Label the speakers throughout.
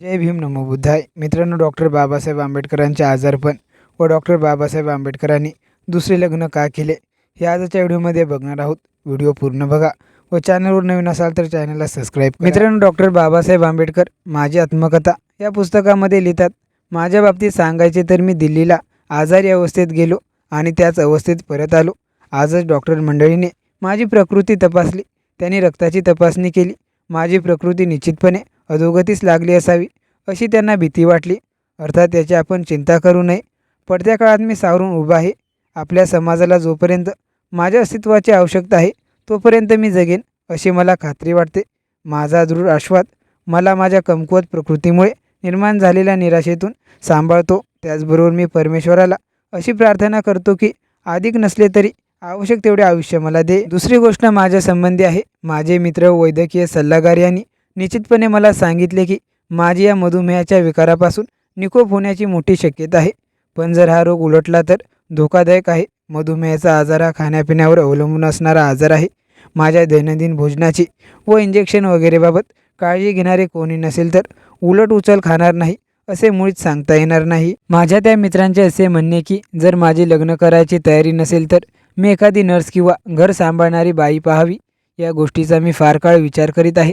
Speaker 1: जय भीम नमो बुद्धाय. मित्रांनो डॉक्टर बाबासाहेब आंबेडकरांचे आजारपण व डॉक्टर बाबासाहेब आंबेडकरांनी दुसरे लग्न का केले हे आजच्या व्हिडिओमध्ये बघणार आहोत. व्हिडिओ पूर्ण बघा व चॅनलवर नवीन असाल तर चॅनलला सबस्क्राईब मित्रांनो डॉक्टर बाबासाहेब आंबेडकर माझी आत्मकथा या पुस्तकामध्ये लिहितात माझ्या बाबतीत सांगायचे तर मी दिल्लीला आजारी अवस्थेत गेलो आणि त्याच अवस्थेत परत आलो. आजच डॉक्टर मंडळीने माझी प्रकृती तपासली त्यांनी रक्ताची तपासणी केली. माझी प्रकृती निश्चितपणे अधोगतीस लागली असावी अशी त्यांना भीती वाटली. अर्थात याची आपण चिंता करू नये. पडत्या काळात मी सावरून उभा आहे. आपल्या समाजाला जोपर्यंत माझ्या अस्तित्वाची आवश्यकता आहे तोपर्यंत मी जगेन अशी मला खात्री वाटते. माझा दृढ आश्वाद मला माझ्या कमकुवत प्रकृतीमुळे निर्माण झालेल्या निराशेतून सांभाळतो. त्याचबरोबर मी परमेश्वराला अशी प्रार्थना करतो की अधिक नसले तरी आवश्यक तेवढे आयुष्य मला दे. दुसरी गोष्ट माझ्या संबंधी आहे. माझे मित्र वैद्यकीय सल्लागार यांनी निश्चितपणे मला सांगितले की माझी या मधुमेहाच्या विकारापासून निकोप होण्याची मोठी शक्यता आहे. पण जर हा रोग उलटला तर धोकादायक आहे. मधुमेहाचा आजार हा खाण्यापिण्यावर अवलंबून असणारा आजार आहे. माझ्या दैनंदिन भोजनाची व इंजेक्शन वगैरेबाबत काळजी घेणारे कोणी नसेल तर उलट उचल खाणार नाही असे मुळीच सांगता येणार नाही. माझ्या त्या मित्रांचे असे म्हणणे की जर माझी लग्न करायची तयारी नसेल तर मी एखादी नर्स किंवा घर सांभाळणारी बाई पाहावी. या गोष्टीचा मी फार काळ विचार करीत आहे.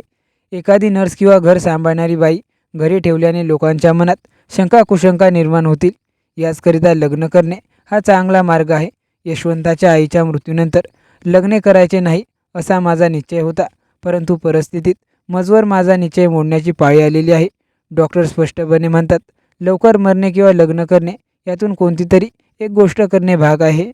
Speaker 1: एखादी नर्स किंवा घर सांभाळणारी बाई घरी ठेवल्याने लोकांच्या मनात शंका कुशंका निर्माण होतील. याचकरिता लग्न करणे हा चांगला मार्ग आहे. यशवंताच्या आईच्या मृत्यूनंतर लग्ने करायचे नाही असा माझा निश्चय होता. परंतु परिस्थितीत मजवर माझा निश्चय मोडण्याची पाळी आलेली आहे. डॉक्टर स्पष्टपणे म्हणतात लवकर मरणे किंवा लग्न करणे यातून कोणती तरी एक गोष्ट करणे भाग आहे.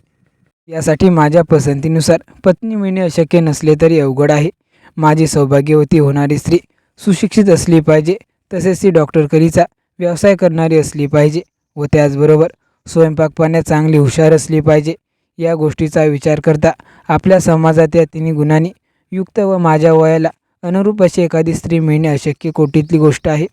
Speaker 1: यासाठी माझ्या पसंतीनुसार पत्नी मिळणे अशक्य नसले तरी अवघड आहे. माझी सौभाग्यवती होणारी स्त्री सुशिक्षित असली पाहिजे तसेच ती डॉक्टरकरीचा व्यवसाय करणारी असली पाहिजे व त्याचबरोबर स्वयंपाक पाण्यात चांगली हुशार असली पाहिजे या गोष्टीचा विचार करता आपल्या समाजात या तिन्ही गुणांनी युक्त व माझ्या वयाला अनुरूप अशी एखादी स्त्री मिळणे अशक्य कोटीतली गोष्ट आहे.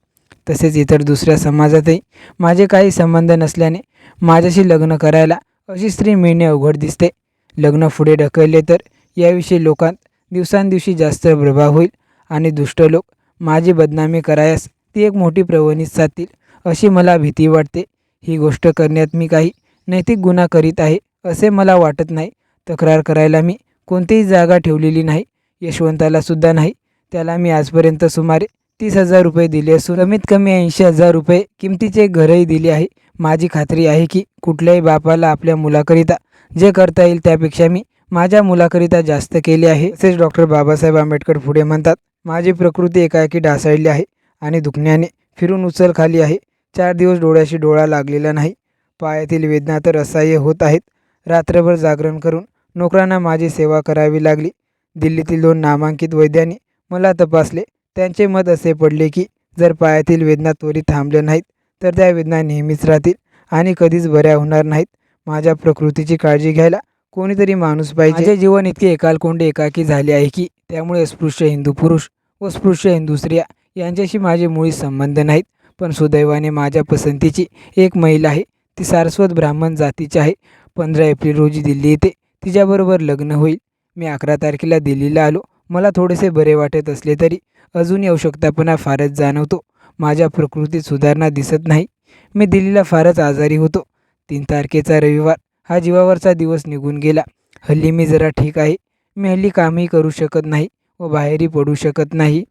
Speaker 1: तसेच इतर दुसऱ्या समाजातही माझे काही संबंध नसल्याने माझ्याशी लग्न करायला अशी स्त्री मिळणे अवघड दिसते. लग्न पुढे ढकलले तर याविषयी लोकांत दिवसांदिवशी जास्त प्रभाव होईल आणि दुष्ट लोक माझी बदनामी करायास ती एक मोठी प्रवणीत साधतील अशी मला भीती वाटते. ही गोष्ट करण्यात मी काही नैतिक गुन्हा करीत आहे असे मला वाटत नाही. तक्रार करायला मी कोणतीही जागा ठेवलेली नाही यशवंताला सुद्धा नाही. त्याला मी आजपर्यंत सुमारे तीस हजार रुपये दिले असून कमीत कमी ऐंशी हजार रुपये किमतीचे घरही दिले आहे. माझी खात्री आहे की कुठल्याही बापाला आपल्या मुलाकरिता जे करता येईल त्यापेक्षा मी माझ्या मुलाकरिता जास्त केली आहे तसेच डॉक्टर बाबासाहेब आंबेडकर पुढे म्हणतात. माझी प्रकृती एकाएकी ढासळली आहे आणि दुखण्याने फिरून उचल खाली आहे. चार दिवस डोळ्याशी डोळा लागलेला नाही. पायातील वेदना तर असह्य होत आहेत. रात्रभर जागरण करून नोकरांना माझी सेवा करावी लागली. दिल्लीतील दोन नामांकित वैद्यांनी मला तपासले. त्यांचे मत असे पडले की जर पायातील वेदना त्वरित थांबल्या नाहीत तर त्या वेदना नेहमीच राहतील आणि कधीच बऱ्या होणार नाहीत. माझ्या प्रकृतीची काळजी घ्यायला कोणीतरी माणूस पाहिजे. माझे जीवन इतके एकालकोंडे एकाकी झाले आहे की त्यामुळे अस्पृश्य हिंदू पुरुष व स्पृश्य हिंदू स्त्रिया यांच्याशी माझे मुळी संबंध नाहीत. पण सुदैवाने माझ्या पसंतीची एक महिला आहे. ती सारस्वत ब्राह्मण जातीची आहे. पंधरा एप्रिल रोजी दिल्ली येते. तिच्याबरोबर लग्न होईल. मी अकरा तारखेला दिल्लीला आलो. मला थोडेसे बरे वाटत असले तरी अजून आवश्यकतापणा फारच जाणवतो. माझ्या प्रकृतीत सुधारणा दिसत नाही. मी दिल्लीला फारच आजारी होतो. तीन तारखेचा रविवार. हा जीवावरचा दिवस निघून गेला. हल्ली मी जरा ठीक आहे. मी हल्ली कामही करू शकत नाही व बाहेरही पडू शकत नाही.